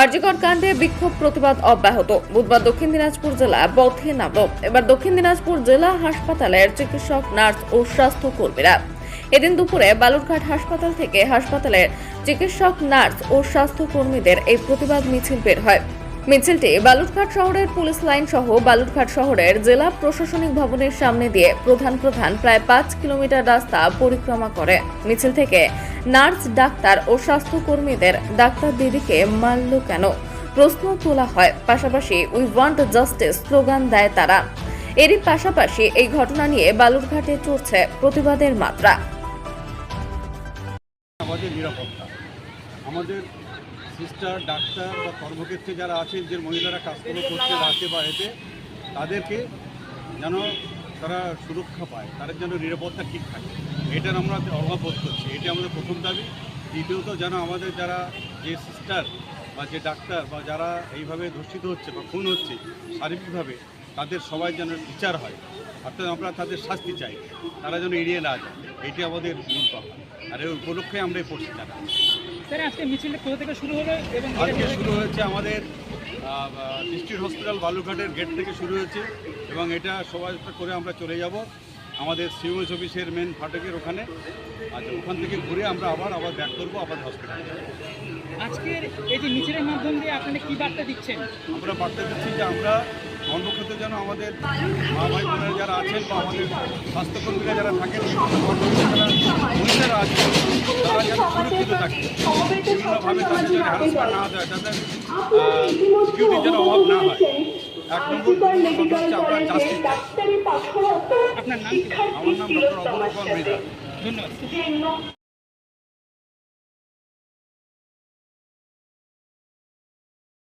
আরজিকর কাণ্ডে বিক্ষোভ প্রতিবাদ অব্যাহত। বুধবার দক্ষিণ দিনাজপুর জেলা পথে নামল। এবার দক্ষিণ দিনাজপুর জেলা হাসপাতালের চিকিৎসক, নার্স ও স্বাস্থ্য কর্মীরা এদিন দুপুরে বালুরঘাট হাসপাতাল থেকে হাসপাতালের চিকিৎসক, নার্স ও স্বাস্থ্য কর্মীদের এই প্রতিবাদ মিছিল বের হয়। মিছিলটি বালুরঘাট শহরের পুলিশ লাইন সহ বালুরঘাট শহরের জেলা প্রশাসনিক ভবনের সামনে দিয়ে প্রধান প্রধান প্রায় পাঁচ কিলোমিটার রাস্তা পরিক্রমা করে। মিছিল থেকে নার্স, ডাক্তার ও স্বাস্থ্যকর্মীদের ডাক্তার দিদিকে মারল কেন? প্রশ্ন তোলা হয়। পাশাপাশি উই ওয়ান্ট জাস্টিস স্লোগান দেয় তারা। এরই পাশাপাশি এই ঘটনা নিয়ে বালুরঘাটে চড়ছে প্রতিবাদের মাত্রা। আমাদের সিস্টার, ডাক্তার বা কর্মক্ষেত্রে যারা আছেন, যে মহিলারা কাজকর্ম করতে রাতে বা এতে তাদেরকে যেন তারা সুরক্ষা পায়, তাদের যেন নিরাপত্তা ঠিক থাকে। এটার আমরা অভাব বোধ করছি। এটা আমাদের প্রথম দাবি। দ্বিতীয়ত যেন আমাদের যারা যে সিস্টার বা যে ডাক্তার বা যারা এইভাবে ধর্ষিত হচ্ছে বা খুন হচ্ছে শারীরিকভাবে, তাদের সবাই যেন বিচার হয়। অর্থাৎ আমরা তাদের শাস্তি চাই। তারা যেন এড়িয়ে না যায়। এটি আমাদের মূল কথা। আর এই উপলক্ষে আমরা এই পড়ছি তারা আজকে মিছিলটা কোথা থেকে শুরু হলো এবং আজকে শুরু হয়েছে আমাদের ডিস্ট্রিক্ট হসপিটাল বালুরঘাটের গেট থেকে শুরু হয়েছে এবং এটা শোভাযাত্রা করে আমরা চলে যাব। আমাদের সিওএস অফিসের মেন ফাটকের ওখানে। আচ্ছা ওখান থেকে ঘুরে আমরা আবার আবার ব্যাক করব আবার হসপিটালে আজকের এই যে মিছিলের মাধ্যম দিয়ে আপনারা কী বার্তা দিচ্ছেন? আমরা বার্তা দিচ্ছি যে আমরা কর্মক্ষেত্রে যেন আমাদের মা ভাই বোনেরা যারা আছেন বা আমাদের স্বাস্থ্যকর্মীরা যারা থাকেন মহিলারা আছেন তারা যেন সুরক্ষিত থাকে। বিভিন্নভাবে তাদের যেন হ্যারাসমেন্ট না দেয় তাদের যেন অভাব না হয়। এক নম্বর কথা হচ্ছে আমরা জাস্টিস চাই আপনার নাম